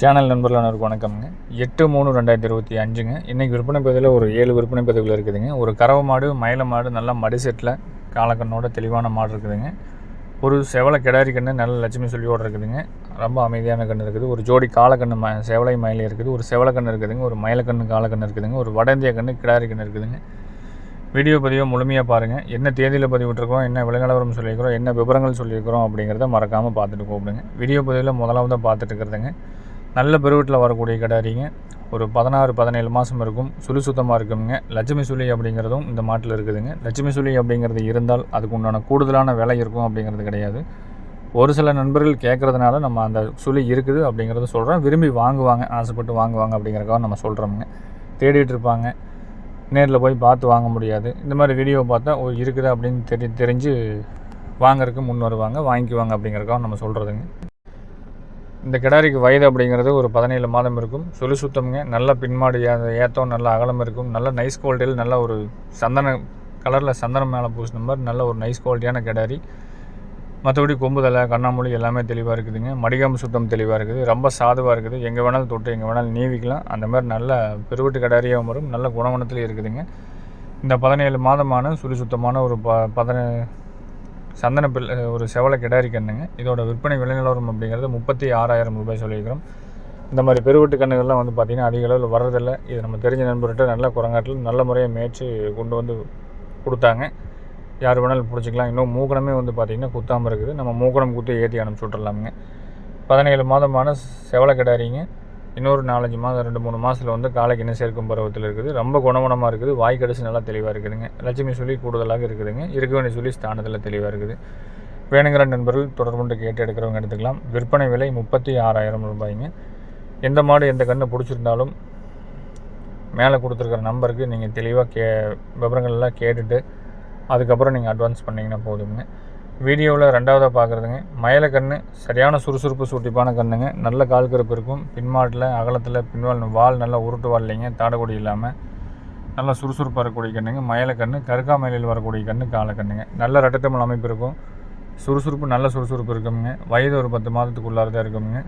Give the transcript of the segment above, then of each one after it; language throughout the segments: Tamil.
சேனல் நண்பர்கள் அனைவருக்கும் வணக்கம்ங்க. எட்டு மூணு ரெண்டாயிரத்தி இருபத்தி அஞ்சுங்க. இன்றைக்கி விற்பனை பதிவில் ஒரு ஏழு விற்பனை பதிவுகள் இருக்குதுங்க. ஒரு கறவை மாடு மயில மாடு நல்லா மடி செட்டில் காலக்கண்ணோட தெளிவான மாடு இருக்குதுங்க. ஒரு செவலை கிடாரி கன்று நல்ல லட்சுமி சொல்லியோடு இருக்குதுங்க. ரொம்ப அமைதியான கன்று இருக்குது. ஒரு ஜோடி காலக்கண்ணு ம செவலை மயிலை இருக்குது. ஒரு செவலை கண்ணு இருக்குதுங்க. ஒரு மயிலக்கண்ணு காலக்கண்ணு இருக்குதுங்க. ஒரு வட கண்ணு கன்று கிடாரி கன்று இருக்குதுங்க. வீடியோ பதிவை முழுமையாக பாருங்கள் என்ன தேதியில் பதிவிட்டிருக்கோம் என்ன விலங்கலவரம் சொல்லியிருக்கிறோம் என்ன விவரங்கள் சொல்லியிருக்கிறோம் அப்படிங்கிறத மறக்காமல் பார்த்துட்டு கூப்பிடுங்க. வீடியோ பதிவில் முதலாவதாக பார்த்துட்டு இருக்கிறதுங்க. நல்ல பெருவீட்டில் வரக்கூடிய கிடாரிங்க ஒரு பதினாறு பதினேழு மாதம் இருக்கும். சுழி சுத்தமாக இருக்குங்க லட்சுமி சுழி அப்படிங்கிறதும் இந்த மாட்டில் இருக்குதுங்க. லட்சுமி சுழி அப்படிங்கிறது இருந்தால் அதுக்கு உண்டான கூடுதலான விலை இருக்கும் அப்படிங்கிறது கிடையாது. ஒரு சில நண்பர்கள் கேட்குறதுனால நம்ம அந்த சுழி இருக்குது அப்படிங்கிறத சொல்கிறோம் விரும்பி வாங்குவாங்க ஆசைப்பட்டு வாங்குவாங்க அப்படிங்கிறக்காக நம்ம சொல்கிறோமுங்க தேடிட்டு இருப்பாங்க. நேரில் போய் பார்த்து வாங்க முடியாது. இந்த மாதிரி வீடியோ பார்த்தா ஓ இருக்குது அப்படின்னு தெரி தெரிஞ்சு வாங்குறதுக்கு முன் வருவாங்க வாங்கிக்குவாங்க அப்படிங்கிறக்காக நம்ம சொல்கிறதுங்க இந்த கிடாரிக்கு வயது அப்படிங்கிறது ஒரு பதினேழு மாதம் இருக்கும். சொல்லி சுத்தம்ங்க. நல்ல பின்மாடு ஏ- ஏத்தம் நல்ல அகலம் இருக்கும். நல்ல நைஸ் குவாலிட்டியில் நல்ல ஒரு சந்தன கலரில் சந்தனம் மேலே பூசின மாதிரி நல்ல ஒரு நைஸ் குவாலிட்டியான கிடாரி. மற்றபடி கொம்புதலை கண்ணாமூலி எல்லாமே தெளிவாக இருக்குதுங்க. மடிகாம்பு சுத்தம் தெளிவாக இருக்குது. ரொம்ப சாதுவாக இருக்குது. எங்கே வேணாலும் தொட்டு எங்கே வேணாலும் நீவிக்கலாம். அந்த மாதிரி நல்ல பெருவெட்டு கடாரியாகவும் வரும். நல்ல குணவனத்துலேயும் இருக்குதுங்க. இந்த பதினேழு மாதமான சுழி சுத்தமான ஒரு ப பதின சந்தன பில் ஒரு செவலை கிடாரி கண்ணுங்க இதோட விற்பனை விலை நிலவரம் அப்படிங்கிறது முப்பத்தி ஆறாயிரம் ரூபாய் சொல்லியிருக்கிறோம். இந்த மாதிரி பெருவெட்டு கண்ணுகள்லாம் வந்து பார்த்திங்கன்னா அதிக அளவில் வர்றதில்லை. இது நம்ம தெரிஞ்ச நண்பர்கிட்ட நல்ல குரங்காட்டில் நல்ல முறையை மேய்ச்சி கொண்டு வந்து கொடுத்தாங்க. யார் வேணாலும் பிடிச்சிக்கலாம். இன்னும் மூக்கணமே வந்து பார்த்திங்கன்னா குத்தாமல் இருக்குது. நம்ம மூக்கணம் குத்தி ஏற்றி அனுப்பிச்சி விட்றலாமுங்க பதினேழு மாதமான செவலை கிடாரிங்க. இன்னொரு நாலஞ்சு மாதம் ரெண்டு மூணு மாதத்தில் வந்து காலைக்கு என்ன சேர்க்கும் பருவத்தில் இருக்குது. ரொம்ப குணகுணமாக இருக்குது. வாய் கடைசி நல்லா தெளிவாக இருக்குதுங்க. லட்சுமி சொல்லி கூடுதலாக இருக்குதுங்க. இருக்க வேண்டிய சொல்லி ஸ்தானத்தில் தெளிவாக இருக்குது. வேணுங்கிற நண்பர்கள் தொடர்புண்டு கேட்டு எடுக்கிறவங்க எடுத்துக்கலாம். விற்பனை விலை முப்பத்தி ஆறாயிரம் ரூபாய்ங்க. எந்த மாடு எந்த கன்று பிடிச்சிருந்தாலும் மேலே கொடுத்துருக்குற நம்பருக்கு நீங்கள் தெளிவாக கே விவரங்கள்லாம் கேட்டுட்டு அதுக்கப்புறம் நீங்கள் அட்வான்ஸ் பண்ணிங்கன்னா போதுங்க வீடியோவில் ரெண்டாவதாக பார்க்குறதுங்க மயில சரியான சுறுசுறுப்பு சூட்டிப்பான கண்ணுங்க. நல்ல கால் கருப்பு இருக்கும். பின்மாட்டில் அகலத்தில் பின்வால் வால் நல்லா உருட்டு வாழலைங்க இல்லைங்க தாடக்குடி இல்லாமல் நல்லா சுறுசுறுப்பாக இருக்கக்கூடிய கண்ணுங்க. மயில கன்று கருக்காமலையில் வரக்கூடிய கன்று காலை கண்ணுங்க. நல்ல ரெட்டத்தமிழ் அமைப்பு இருக்கும். சுறுசுறுப்பு நல்ல சுறுசுறுப்பு இருக்குங்க. வயது ஒரு பத்து மாதத்துக்குள்ளார தான் இருக்குங்க.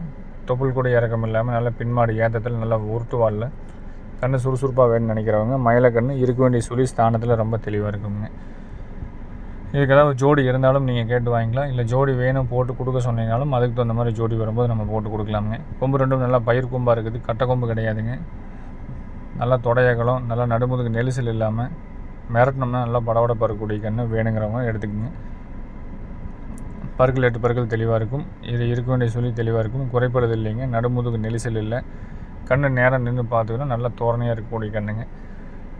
தொப்புள் கூட இறக்கம் இல்லாமல் நல்ல பின்மாடு ஏத்தத்தில் நல்லா உருட்டு வாலில் கண்ணு சுறுசுறுப்பாக வேணும்னு நினைக்கிறவங்க மயில இருக்க வேண்டிய சுழி ஸ்தானத்தில் ரொம்ப தெளிவாக இருக்குங்க. இதுக்கு ஏதாவது ஜோடி இருந்தாலும் நீங்கள் கேட்டு வாங்கிக்கலாம். இல்லை ஜோடி வேணும் போட்டு கொடுக்க சொன்னீங்கனாலும் அதுக்கு தகுந்த மாதிரி ஜோடி வரும்போது நம்ம போட்டு கொடுக்கலாமுங்க. கொம்பு ரெண்டும் நல்லா பயிர் கொம்பாக இருக்குது. கட்டை கொம்பு கிடையாதுங்க. நல்லா தொடையகலம் நல்லா நடுமுதுக்கு நெரிசல் இல்லாமல் மிரட்டினோம்னா நல்லா படவடை பறக்கக்கூடிய கன்று வேணுங்கிறவங்க எடுத்துக்கோங்க. பற்கள் எட்டு பற்கள் தெளிவாக இருக்கும். இது இருக்க வேண்டிய சொல்லி தெளிவாக இருக்கும். குறைப்படுறது இல்லைங்க. நடுமுதுகு நெரிசல் இல்லை. கண்ணு நேரம் நின்று பார்த்துக்கணும். நல்லா தோரணையாக இருக்கக்கூடிய கண்ணுங்க.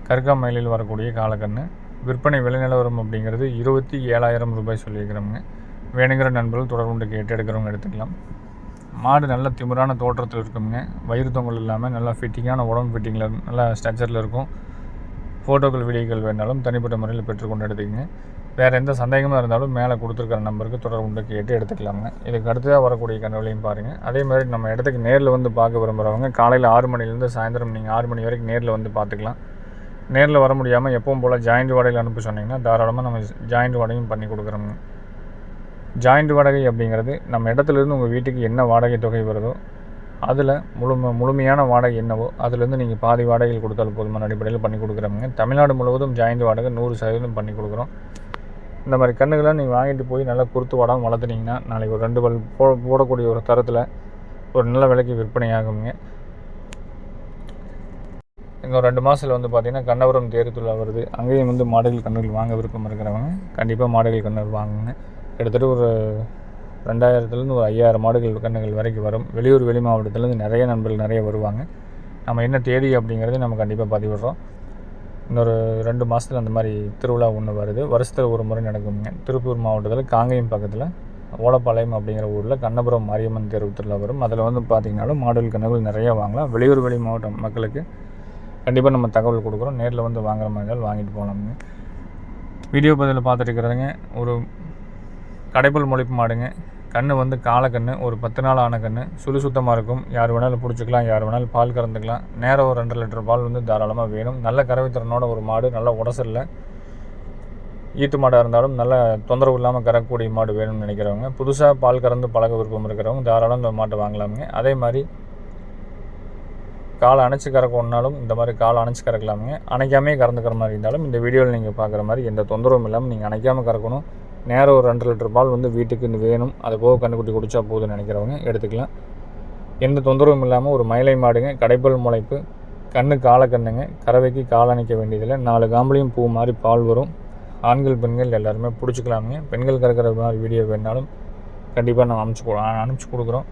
கருக்கா மயிலில் வரக்கூடிய காலக்கண்ணு. விற்பனை விலை நிலவரம் அப்படிங்கிறது இருபத்தி ஏழாயிரம் ரூபாய் சொல்லியிருக்கிறோங்க வேணுங்கிற நண்பர்கள் தொடர்கொண்டு கேட்டு எடுக்கிறவங்க எடுத்துக்கலாம். மாடு நல்ல திமிரான தோற்றத்தில் இருக்குங்க. வயிறு தொங்கல் இல்லாமல் நல்லா ஃபிட்டிங்கான உடம்பு ஃபிட்டிங்கில் நல்லா ஸ்ட்ரக்சரில் இருக்கும். ஃபோட்டோக்கள் வீடியோக்கள் வேணாலும் தனிப்பட்ட முறையில் பெற்றுக்கொண்டு எடுத்துக்கங்க. வேறு எந்த சந்தேகமாக இருந்தாலும் மேலே கொடுத்துருக்கிற நம்பருக்கு தொடர்கொண்டு கேட்டு எடுத்துக்கலாமுங்க இதுக்கு அடுத்ததாக வரக்கூடிய கனவுலையும் பாருங்கள் அதே மாதிரி நம்ம இடத்துக்கு நேரில் வந்து பார்க்க விரும்புகிறவங்க காலையில் ஆறு மணிலேருந்து சாயந்தரம் நீங்கள் ஆறு மணி வரைக்கும் நேரில் வந்து பார்த்துக்கலாம். நேரில் வர முடியாமல் எப்பவும் போல் ஜாயிண்ட் வாடகையில் அனுப்ப சொன்னீங்கன்னா தாராளமாக நம்ம ஜாயிண்ட் வாடகையும் பண்ணி கொடுக்குறோங்க ஜாயிண்ட் வாடகை அப்படிங்கிறது நம்ம இடத்துலேருந்து உங்கள் வீட்டுக்கு என்ன வாடகை தொகை வருதோ அதில் முழும முழுமையான வாடகை என்னவோ அதுலேருந்து நீங்கள் பாதி வாடகையில் கொடுத்தாலும் போதுமான அடிப்படையில் பண்ணி கொடுக்குறோங்க தமிழ்நாடு முழுவதும் ஜாயிண்ட் வாடகை நூறு சதவீதம் பண்ணி கொடுக்குறோம். இந்த மாதிரி கண்ணுகளை நீங்கள் வாங்கிட்டு போய் நல்லா குறுத்து வாடாமல் வளர்த்துனீங்கன்னா நாளைக்கு ஒரு ரெண்டு பல் போ போடக்கூடிய ஒரு தரத்தில் ஒரு நல்ல விலைக்கு விற்பனை ஆகுங்க இன்னும் ரெண்டு மாதத்தில் வந்து பார்த்திங்கன்னா கண்ணபுரம் தேர்தல் வருது. அங்கேயும் வந்து மாடுகள் கண்ணுகள் வாங்க விருப்பம் இருக்கிறவங்க கண்டிப்பாக மாடுகள் கண்ணுகள் வாங்குங்க கிட்டத்தட்ட ஒரு ரெண்டாயிரத்துலேருந்து ஒரு ஐயாயிரம் மாடுகள் கண்ணுகள் வரைக்கும் வரும். வெளியூர் வெளி மாவட்டத்துலேருந்து நிறைய நண்பர்கள் நிறைய வருவாங்க. நம்ம என்ன தேதி அப்படிங்கிறது நம்ம கண்டிப்பாக பதிவிடுறோம். இன்னொரு ரெண்டு மாதத்தில் அந்த மாதிரி திருவிழா ஒன்று வருது. வருஷத்தில் ஒரு முறை நடக்குங்க. திருப்பூர் மாவட்டத்தில் காங்கேயம் பக்கத்தில் ஓலப்பாளையம் அப்படிங்கிற ஊரில் கண்ணபுரம் மாரியம்மன் தேர்வு திருவிழா வரும். அதில் வந்து பார்த்திங்கனாலும் மாடுகள் கண்ணுகள் நிறைய வாங்கலாம். வெளியூர் வெளி மாவட்டம் மக்களுக்கு கண்டிப்பாக நம்ம தகவல் கொடுக்குறோம். நேரில் வந்து வாங்குற மாதிரி இருந்தாலும் வாங்கிட்டு போகலாம்னு வீடியோ பதிவில் பார்த்துட்டுருக்கிறதுங்க. ஒரு கடைப்பல் முளைப்பு மாடுங்க. கன்று வந்து காலக்கன்று ஒரு பத்து நாள் ஆன கன்று சுழி சுத்தமாக இருக்கும். யார் வேணாலும் பிடிச்சிக்கலாம் யார் வேணாலும் பால் கறந்துக்கலாம். நேரம் ஒரு ரெண்டு லிட்டர் பால் வந்து தாராளமாக வேணும். நல்ல கறவைத்திறனோட ஒரு மாடு நல்ல உடசல்ல. ஈத்து மாடாக இருந்தாலும் நல்ல தொந்தரவு இல்லாமல் கறக்கக்கூடிய மாடு வேணும்னு நினைக்கிறவங்க புதுசாக பால் கறந்து பழக விருப்பம் இருக்கிறவங்க தாராளம் இந்த மாட்டை வாங்கலாமுங்க. அதே மாதிரி காலை அணைச்சி கறக்கணுன்னாலும் இந்த மாதிரி காலை அணைச்சி கறக்கலாமுங்க. அணைக்காமே கறந்துக்கிற மாதிரி இருந்தாலும் இந்த வீடியோவில் நீங்கள் பார்க்குற மாதிரி எந்த தொந்தரவும் இல்லாமல் நீங்கள் அணைக்காமல் கறக்கணும். நேரம் ஒரு ரெண்டு லிட்டர் பால் வந்து வீட்டுக்கு இந்த வேணும். அதை போக கண்ணுக்குட்டி குடிச்சா போதும்னு நினைக்கிறவங்க எடுத்துக்கலாம். எந்த தொந்தரவும் இல்லாமல் ஒரு மயிலை மாடுங்க கடைப்பல் முளைப்பு கண்ணு காலை கண்ணுங்க கறவைக்கு கால் அணைக்க வேண்டியதில்லை. நாலு காம்பளையும் பூ மாதிரி பால் வரும். ஆண்கள் பெண்கள் எல்லாருமே பிடிச்சிக்கலாமுங்க. பெண்கள் கறக்கிற மாதிரி வீடியோ வேணாலும் கண்டிப்பாக நம்ம அனுப்பிச்சி அனுப்பிச்சி கொடுக்குறோம்.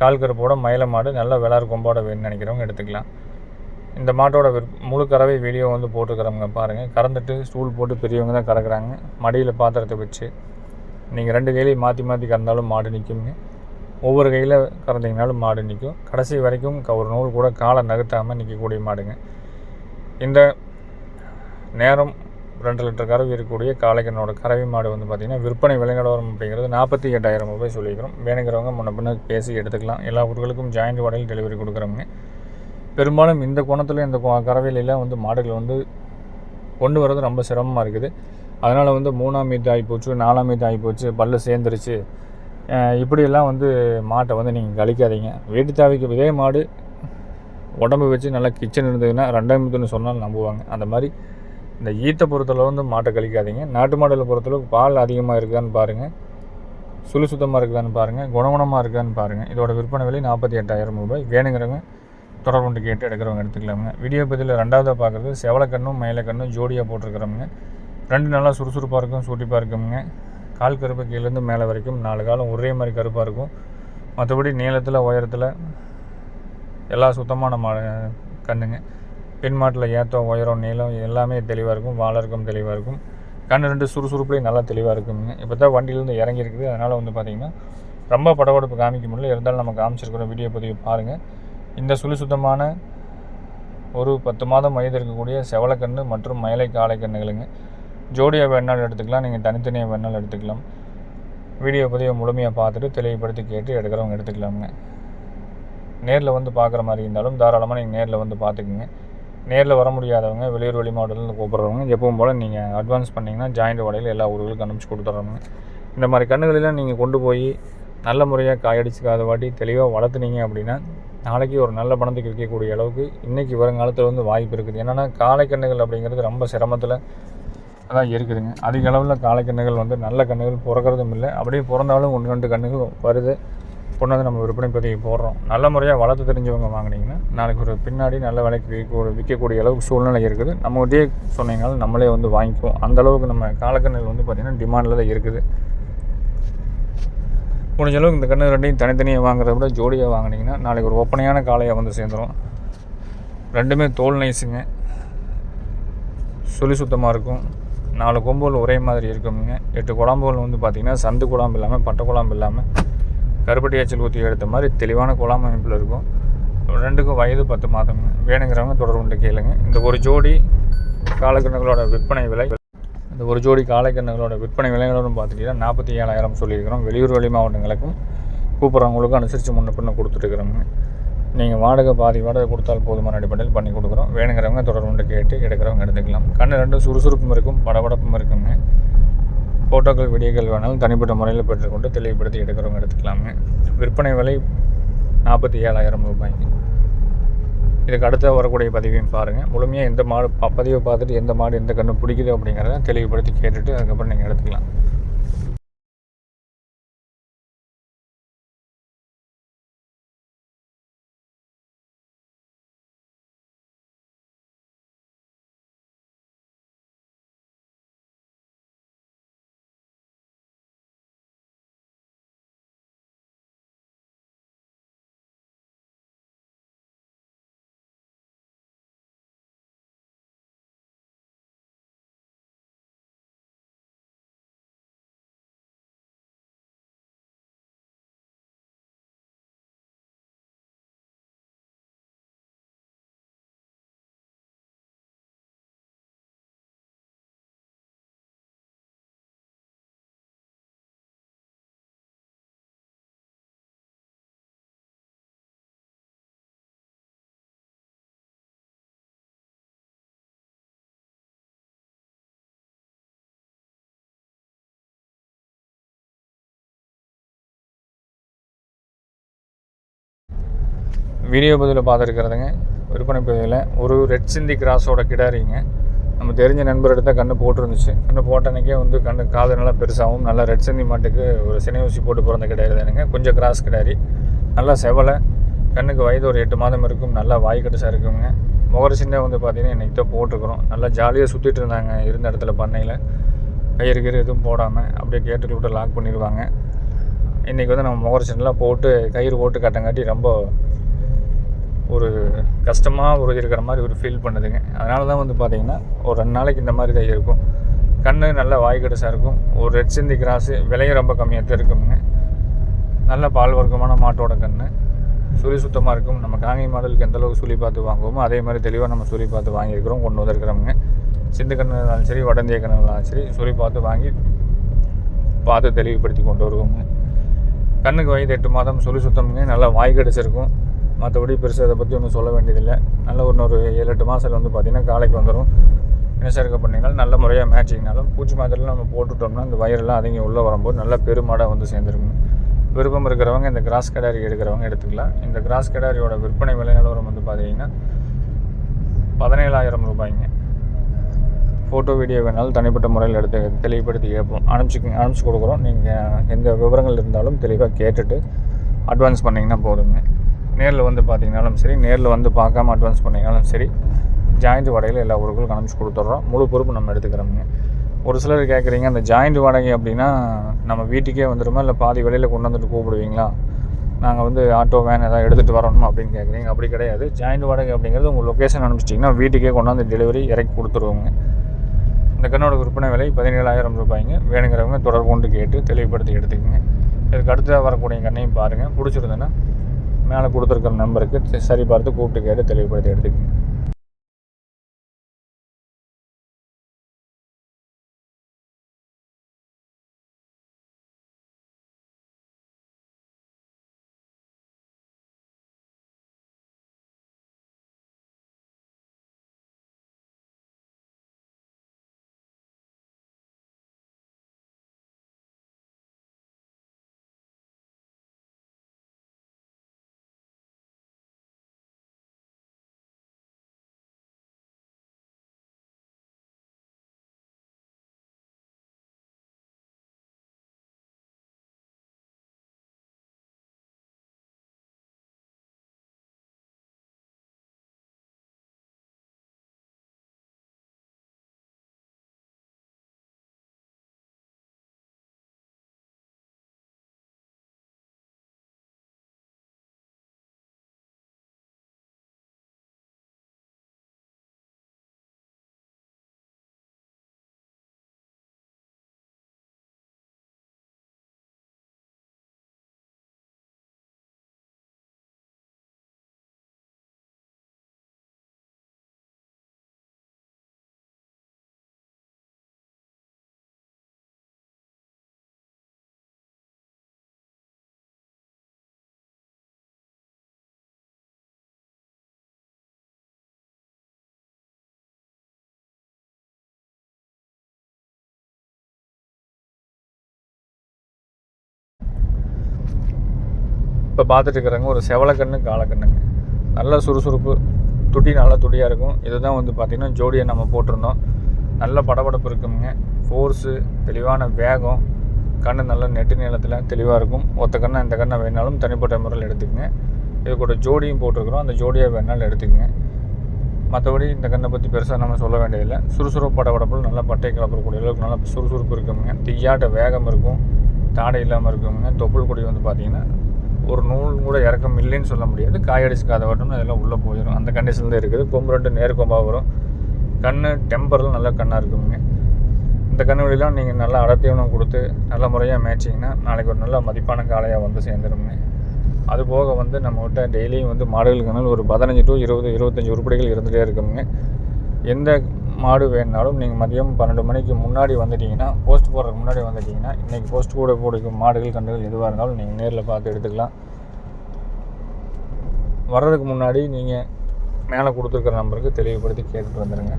கால் கருப்போட மயில மாடு நல்ல விளாறு கொம்போட வேணும்னு நினைக்கிறவங்க எடுத்துக்கலாம். இந்த மாட்டோட விற் முழு கறவை வீடியோ வந்து போட்டுக்கிறவங்க பாருங்கள் கறந்துட்டு ஸ்டூல் போட்டு பெரியவங்க தான் கறக்குறாங்க. மடியில் பாத்திரத்தை வச்சு. நீங்கள் ரெண்டு கையிலையும் மாற்றி மாற்றி கறந்தாலும் மாடு நிற்குங்க ஒவ்வொரு கையில் கறந்தீங்கனாலும் மாடு நிற்கும் கடைசி வரைக்கும் ஒரு நூல் கூட காலை நகர்த்தாமல் நிற்கக்கூடிய மாடுங்க. இந்த நேரம் ரெண்டு லிட்டர் கறவை இருக்கக்கூடிய காளைக்கனோட கறவை மாடு வந்து பார்த்திங்கன்னா விற்பனை விலை அப்படிங்கிறது நாற்பத்தி எட்டாயிரம் ரூபாய் சொல்லிக்கிறோம் வேணுங்கிறவங்க முன்ன பின்ன பேசி எடுத்துக்கலாம். எல்லா ஊர்களுக்கும் ஜாயிண்ட் வாடகையில் டெலிவரி கொடுக்குறவங்க. பெரும்பாலும் இந்த கோணத்தில் இந்த கறவையிலலாம் வந்து மாடுகள் வந்து கொண்டு வரது ரொம்ப சிரமமாக இருக்குது. அதனால் வந்து மூணாம் மீது ஆகிப்போச்சு நாலாம் மீது ஆகிப்போச்சு பல்லு சேர்ந்துருச்சு. இப்படியெல்லாம் வந்து மாட்டை வந்து நீங்கள் கழிக்காதீங்க. வீட்டு தேவைக்கு இதே மாடு உடம்பு வச்சு நல்லா கிச்சன் இருந்ததுன்னா ரெண்டாம் மீதுன்னு சொன்னாலும் நம்புவாங்க. அந்த மாதிரி இந்த ஈத்தை பொறுத்தளவு வந்து மாட்டை கழிக்காதீங்க. நாட்டு மாடலில் பொறுத்தளவுக்கு பால் அதிகமாக இருக்குதான்னு பாருங்கள் சுழு சுத்தமாக இருக்குதான்னு பாருங்கள் குணகுணமாக இருக்குதான்னு பாருங்கள் இதோட விற்பனை விலை நாற்பத்தி எட்டாயிரம் ரூபாய். வேணுங்கிறவங்க தொடர்புண்டு கேட்டு எடுக்கிறவங்க எடுத்துக்கலாமுங்க. வீடியோ பதிவில் ரெண்டாவதாக பார்க்குறது செவலக்கண்ணும் மயிலக்கண்ணும் ஜோடியாக போட்டிருக்கிறவங்க. ரெண்டு நல்லா சுறுசுறுப்பாக இருக்கும் சூட்டிப்பாக இருக்குங்க கால் கருப்பு கீழேருந்து மேலே வரைக்கும் நாலு காலம் ஒரே மாதிரி கருப்பாக இருக்கும். மற்றபடி நீளத்தில் உயரத்தில் எல்லா சுத்தமான மா கண்ணுங்க. பெண் மாட்டில் ஏற்றம் உயரம் நீளம் எல்லாமே தெளிவாக இருக்கும். வாழருக்கும் தெளிவாக இருக்கும். கண் ரெண்டு சுறுசுறுப்புலேயும் நல்லா தெளிவாக இருக்குங்க இப்போ தான் வண்டியிலேருந்து இறங்கியிருக்குது. அதனால் வந்து பார்த்திங்கன்னா ரொம்ப படபடப்பு காமிக்க முடியல. இருந்தாலும் நம்ம காமிச்சிருக்கிறோம் வீடியோ பதிவு பாருங்கள் இந்த சுழி சுத்தமான ஒரு பத்து மாதம் வயது இருக்கக்கூடிய செவலக்கன்று மற்றும் மயிலை காளை கன்றுகளுங்க ஜோடியாக வேணாலும் எடுத்துக்கலாம். நீங்கள் தனித்தனியாக வேணாலும் எடுத்துக்கலாம். வீடியோ பதிவை முழுமையாக பார்த்துட்டு தெளிவுபடுத்தி கேட்டு எடுக்கிறவங்க எடுத்துக்கலாமுங்க. நேரில் வந்து பார்க்குற மாதிரி இருந்தாலும் தாராளமாக நீங்கள் நேரில் வந்து பார்த்துக்குங்க நேரில் வர முடியாதவங்க வெளியூர் வெளி மாவட்டத்தில் கூப்பிட்றவங்க எப்பவும் போல் நீங்கள் அட்வான்ஸ் பண்ணிங்கன்னா ஜாயிண்ட் வடையில் எல்லா ஊர்களுக்கும் அனுப்பிச்சி கொடுத்துட்றாங்க இந்த மாதிரி கண்ணுகளெல்லாம் நீங்கள் கொண்டு போய் நல்ல முறையாக காயடிச்சுக்காத வாட்டி தெளிவாக வளர்த்துனீங்க அப்படின்னா நாளைக்கு ஒரு நல்ல பணத்துக்கு விற்கக்கூடிய அளவுக்கு இன்றைக்கி வருங்காலத்தில் வந்து வாய்ப்பு இருக்குது. என்னென்னா காளைக்கண்ணுகள் அப்படிங்கிறது ரொம்ப சிரமத்தில் தான் இருக்குதுங்க. அதிக அளவில் காளைக்கண்ணுகள் வந்து நல்ல கண்ணுகள் பிறக்கிறதும் இல்லை. அப்படியே பிறந்தாலும் ஒன்று ரெண்டு கண்ணுகள் வருது. கொண்டு வந்து நம்ம விற்பனை பதிவு போடுறோம். நல்ல முறையாக வளர்த்து தெரிஞ்சவங்க வாங்கினீங்கன்னா நாளைக்கு ஒரு பின்னாடி நல்ல விலைக்கு விற்க விற்கக்கூடிய அளவுக்கு சூழ்நிலை இருக்குது. நம்ம இதே சொன்னீங்கனாலும் நம்மளே வந்து வாங்கிக்குவோம். அந்தளவுக்கு நம்ம காலக்கண்ணில் வந்து பார்த்திங்கன்னா டிமாண்டில் தான் இருக்குது. முடிஞ்ச அளவுக்கு இந்த கண்ணு ரெண்டையும் தனித்தனியாக வாங்குறத விட ஜோடியாக வாங்கினீங்கன்னா நாளைக்கு ஒரு ஒப்பனையான காலையாக வந்து சேர்ந்துடும் ரெண்டுமே தோல் நைஸுங்க. சுழி சுத்தமாக இருக்கும். நாலு கொம்புகள் ஒரே மாதிரி இருக்குங்க எட்டு குழம்புகள் வந்து பார்த்திங்கன்னா சந்து குழம்பு இல்லாமல் பட்டை குழம்பு இல்லாமல் கருப்பட்டி ஏச்சல் ஊற்றி எடுத்த மாதிரி தெளிவான குழாம் அமைப்பில் இருக்கும். ரெண்டுக்கும் வயது பத்து மாதம் வேணுங்கிறவங்க தொடர்புண்டு கேளுங்க. இந்த ஒரு ஜோடி காலக்கண்ணுகளோட விற்பனை விலை இந்த ஒரு ஜோடி காலக்கண்ணுகளோட விற்பனை விலைகளோடு பார்த்துட்டிங்கன்னா நாற்பத்தி ஏழாயிரம் சொல்லியிருக்கிறோம். வெளியூர் வெளி மாவட்டங்களுக்கும் கூப்பிட்றவங்களுக்கும் அனுசரித்து முன்ன பின்ன கொடுத்துட்டுருக்குறோங்க நீங்கள் வாடகை பாதி வாடகை கொடுத்தால் போதுமான அடிப்படையில் பண்ணி கொடுக்குறோம். வேணுங்கிறவங்க தொடர்புண்டு கேட்டு எடுக்கிறவங்க எடுத்துக்கலாம். கண்ணு ரெண்டும் சுறுசுறுப்பும் இருக்கும் படபடப்பும் இருக்குங்க. ஃபோட்டோக்கள் வீடியோக்கள் வேணாலும் தனிப்பட்ட முறையில் பெற்றுக்கொண்டு தெளிவுபடுத்தி எடுக்கிறவங்க எடுத்துக்கலாமே. விற்பனை விலை நாற்பத்தி ஏழாயிரம் ரூபாய். இதுக்கு அடுத்த வரக்கூடிய பதிவையும் பாருங்கள் முழுமையாக எந்த மாடு பதிவை பார்த்துட்டு எந்த மாடு எந்த கன்று பிடிக்குது அப்படிங்கிறத தெளிவுபடுத்தி கேட்டுட்டு அதுக்கப்புறம் நீங்கள் எடுத்துக்கலாம். வீடியோ பதிவில் பார்த்துருக்கிறதுங்க. விற்பனை பதிவில். ஒரு ரெட் சிந்தி கிராஸோட கிடாரிங்க. நம்ம தெரிஞ்ச நண்பர் எடுத்தால் கண்ணு போட்டிருந்துச்சு. கண்ணு போட்ட அன்னைக்கே வந்து கண்ணு காது நல்லா பெருசாகவும் நல்லா ரெட் சிந்தி மாட்டுக்கு ஒரு சினை ஊசி போட்டு பிறந்த கிடாரி தானுங்க. கொஞ்சம் கிராஸ் கிடாரி. நல்லா செவலை. கண்ணுக்கு வயது ஒரு எட்டு மாதம் இருக்கும். நல்லா வாய் கட்டுசாக இருக்குங்க. முகர சின்ன வந்து பார்த்தீங்கன்னா இன்றைக்கி தான் போட்டிருக்கிறோம். நல்லா ஜாலியாக சுற்றிட்டு இருந்தாங்க இருந்த இடத்துல பண்ணையில். கயிறு கயிறு எதுவும் போடாமல் அப்படியே கேட்டுக்குள்ள விட்டு லாக் பண்ணிடுவாங்க. இன்றைக்கி வந்து நம்ம முகர சின்னலாம் போட்டு கயிறு போட்டு கட்டங்காட்டி ரொம்ப ஒரு கஷ்டமாக ஒரு இருக்கிற மாதிரி ஒரு ஃபீல் பண்ணுதுங்க. அதனால தான் வந்து பார்த்திங்கன்னா ஒரு ரெண்டு நாளைக்கு இந்த மாதிரி தான் இருக்கும். கண் நல்ல கடைசாக இருக்கும். ஒரு ரெட் சிந்தி கிராஸு விலையும் ரொம்ப கம்மியாக தான் இருக்குங்க. நல்ல பால் வர்க்கமான மாட்டோட கண் சுழி சுத்தமாக இருக்கும். நம்ம காங்கி மாடலுக்கு எந்தளவுக்கு சுழி பார்த்து வாங்குவோமோ அதே மாதிரி தெளிவாக நம்ம சுழி பார்த்து வாங்கியிருக்கிறோம். கொண்டு வந்திருக்கிறோமுங்க. சிந்து கண்ணு இருந்தாலும் சரி வடந்திய கண்ணு இருந்தாலும் சரி சுழி பார்த்து வாங்கி பார்த்து தெளிவுபடுத்தி கொண்டு வருவோங்க கண்ணுக்கு வயது எட்டு மாதம் சுழி சுத்தமுங்க. நல்லா வாய் கடிச்சிருக்கும் மற்றபடி பெருசாக இதை பற்றி ஒன்றும் சொல்ல வேண்டியதில்லை. நல்ல ஒன்று ஒரு ஏழு எட்டு மாதத்தில் வந்து பார்த்திங்கன்னா காலைக்கு வந்துடும் இனசேர்க்க பண்ணிங்கனாலும் நல்ல முறையாக மேட்சிங்னாலும் பூச்சி மாத்திரம் நம்ம போட்டுட்டோம்னா இந்த வயரெல்லாம் அதிகம் உள்ளே வரும்போது நல்ல பெருமாடாக வந்து சேர்ந்துருக்கும். விருப்பம் இருக்கிறவங்க இந்த கிராஸ் கடாரி எடுக்கிறவங்க எடுத்துக்கலாம். இந்த கிராஸ் கடாரியோட விற்பனை விலை நிலவரம் வந்து பார்த்தீங்கன்னா பதினேழாயிரம் ரூபாய்ங்க. ஃபோட்டோ வீடியோ வேணாலும் தனிப்பட்ட முறையில் எடுத்து தெளிவுபடுத்தி கேட்போம். அனுப்பிச்சு அனுப்பிச்சு கொடுக்குறோம். நீங்கள் எந்த விவரங்கள் இருந்தாலும் தெளிவாக கேட்டுட்டு அட்வான்ஸ் பண்ணிங்கன்னா போதுங்க. நேரில் வந்து பார்த்தீங்கனாலும் சரி நேரில் வந்து பார்க்காம அட்வான்ஸ் பண்ணிங்கனாலும் சரி ஜாயிண்ட் வாடகையில் எல்லா ஊருக்கும் அனுப்பிச்சு கொடுத்துட்றோம். முழு பொறுப்பு நம்ம எடுத்துக்கிறோமுங்க. ஒரு சிலர் கேட்குறீங்க அந்த ஜாயிண்ட் வாடகை அப்படின்னா நம்ம வீட்டுக்கே வந்துடுமா? இல்லை பாதி வெளியில் கொண்டு வந்துட்டு கூப்பிடுவீங்களா? நாங்கள் வந்து ஆட்டோ வேன் எதாவது எடுத்துகிட்டு வரணும் அப்படின்னு கேட்குறீங்க. அப்படி கிடையாது. ஜாயிண்ட் வாடகை அப்படிங்கிறது உங்கள் லொக்கேஷன் அனுப்பிச்சிட்டிங்கன்னா வீட்டுக்கே கொண்டாந்து டெலிவரி இறக்கி கொடுத்துருவோங்க. இந்த கண்ணோட விற்பனை விலை பதினேழாயிரம் ரூபாய்ங்க. வேணுங்கிறவங்க தொடர்பு கொண்டு கேட்டு தெளிவுபடுத்தி எடுத்துக்கோங்க. இதுக்கு அடுத்து வரக்கூடிய கண்ணையும் பாருங்கள் பிடிச்சிருந்தேன்னா மேலே கொடுத்துருக்கிற நம்பருக்கு சரி பார்த்து கூப்பிட்டு கேட்டு தெளிவுபடுத்தி எடுத்துக்கோங்க. இப்போ பார்த்துட்டு இருக்கிறவங்க ஒரு செவலக்கண்ணு காலக்கண்ணுங்க நல்ல சுறுசுறுப்பு துடி நல்ல துடியாக இருக்கும். இதுதான் வந்து பார்த்திங்கன்னா ஜோடியை நம்ம போட்டிருந்தோம். நல்ல படபடப்பு இருக்குங்க. ஃபோர்ஸு தெளிவான வேகம் கண்ணு நல்ல நெட்டு நீளத்தில் தெளிவாக இருக்கும். ஒத்த கண்ணை இந்த கண்ணை வேணாலும் தனிப்பட்ட முறையில் எடுத்துக்கங்க. இது கூட ஜோடியும் போட்டிருக்கிறோம். அந்த ஜோடியை வேணாலும் எடுத்துக்கங்க. மற்றபடி இந்த கண்ணை பற்றி பெருசாக நம்ம சொல்ல வேண்டியதில்லை. சுறுசுறுப்பு படபடப்பில் நல்லா பட்டை கிளப்பக்கூடிய அளவுக்கு நல்லா சுறுசுறுப்பு இருக்குங்க. தீயாட்ட வேகம் இருக்கும். தாடை இல்லாமல் இருக்குங்க. தொப்புள் கொடி வந்து பார்த்திங்கன்னா ஒரு நூல் கூட இறக்கம் இல்லைன்னு சொல்ல முடியாது. காயடிச்சு காதை வரணும் அதெல்லாம் உள்ளே போயிடும். அந்த கண்டிஷனில் தான் இருக்குது. கொம்பு ரெண்டு நேர் கொம்பாக வரும். கண் டெம்பரில் நல்ல கண்ணாக இருக்குங்க. இந்த கண்ணுவெளிலாம் நீங்கள் நல்லா அடத்தீவனம் கொடுத்து நல்ல முறையாக மேய்ச்சிங்கன்னா நாளைக்கு ஒரு நல்ல மதிப்பான காளையாக வந்து சேர்ந்துருங்க. அது போக வந்து நம்மகிட்ட டெய்லியும் வந்து மாடுகளுக்கு ஒரு பதினஞ்சு டு இருபது இருபத்தஞ்சி உருப்படிகள் இருந்துகிட்டே இருக்குங்க. எந்த மாடு வேணுனாலும் நீங்கள் மதியம் பன்னெண்டு மணிக்கு முன்னாடி வந்துட்டிங்கன்னா போஸ்ட் போடுறதுக்கு முன்னாடி வந்துட்டிங்கன்னா இன்றைக்கி போஸ்ட் கூட பிடிக்கும் மாடுகள் கண்டுகள் எதுவாக இருந்தாலும் நீங்கள் நேரில் பார்த்து எடுத்துக்கலாம். வர்றதுக்கு முன்னாடி நீங்கள் மேலே கொடுத்துருக்குற நம்பருக்கு தெளிவுபடுத்தி கேட்டுட்டு வந்துடுங்க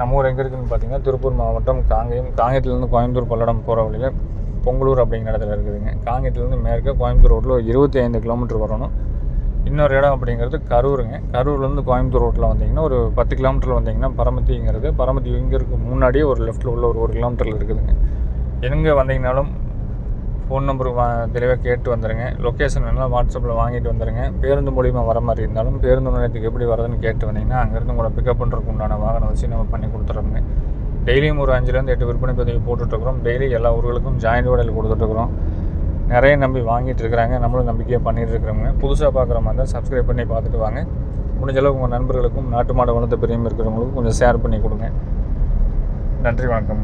நம்ம ஊர் எங்கே இருக்குதுன்னு பார்த்தீங்கன்னா திருப்பூர் மாவட்டம் காங்கேயம். காங்கேயத்துலேருந்து கோயம்புத்தூர் பல்லடம் போகிற வழியில் பொங்கலூர் அப்படிங்கிற இடத்துல இருக்குதுங்க. காங்கேயத்துலேருந்து மேற்க கோயம்புத்தூர் ரோட்டில் இருபத்தி ஐந்து கிலோமீட்டர் வரணும். இன்னொரு இடம் அப்படிங்கிறது கரூருங்க. கரூர்லேருந்து கோயம்புத்தூர் ரோட்டில் வந்தீங்கன்னா ஒரு பத்து கிலோமீட்டரில் வந்தீங்கன்னா பரமத்திங்கிறது பரமத்தி இங்கேருக்கு முன்னாடியே ஒரு லெஃப்ட்டில் உள்ள ஒரு ஒரு கிலோமீட்டரில் இருக்குதுங்க. எங்கே வந்தீங்கனாலும் ஃபோன் நம்பர் வா தெளிவாக கேட்டு வந்துடுங்க லொக்கேஷன் வேணாலும் வாட்ஸ்அப்பில் வாங்கிட்டு வந்துடுங்க பேருந்து மூலிமா வர மாதிரி இருந்தாலும் பேருந்து நிலையத்துக்கு எப்படி வரதுன்னு கேட்டு வந்தீங்கன்னா அங்கேருந்து உங்களை பிக்கப் பண்ணுறதுக்கு உண்டான வாகனம் வச்சு நம்ம பண்ணி கொடுத்துறோங்க டெய்லியும் ஒரு அஞ்சுலேருந்து எட்டு விற்பனை பதிவு போட்டுட்ருக்குறோம் டெய்லி எல்லா ஊர்களுக்கும் ஜாயிண்ட் வடையில் கொடுத்துட்ருக்குறோம் நிறைய நம்பி வாங்கிட்டு இருக்கிறாங்க. நம்மளும் நம்பிக்கையாக பண்ணிகிட்டு இருக்கிறவங்க புதுசாக பார்க்குற மாதிரி தான் சப்ஸ்கிரைப் பண்ணி பார்த்துட்டு வாங்க. முடிஞ்சளவு உங்கள் நண்பர்களுக்கும் நாட்டு மாடு வளர்த்த பிரியம் இருக்கிறவங்களுக்கும் கொஞ்சம் ஷேர் பண்ணி கொடுங்க. நன்றி வணக்கம்.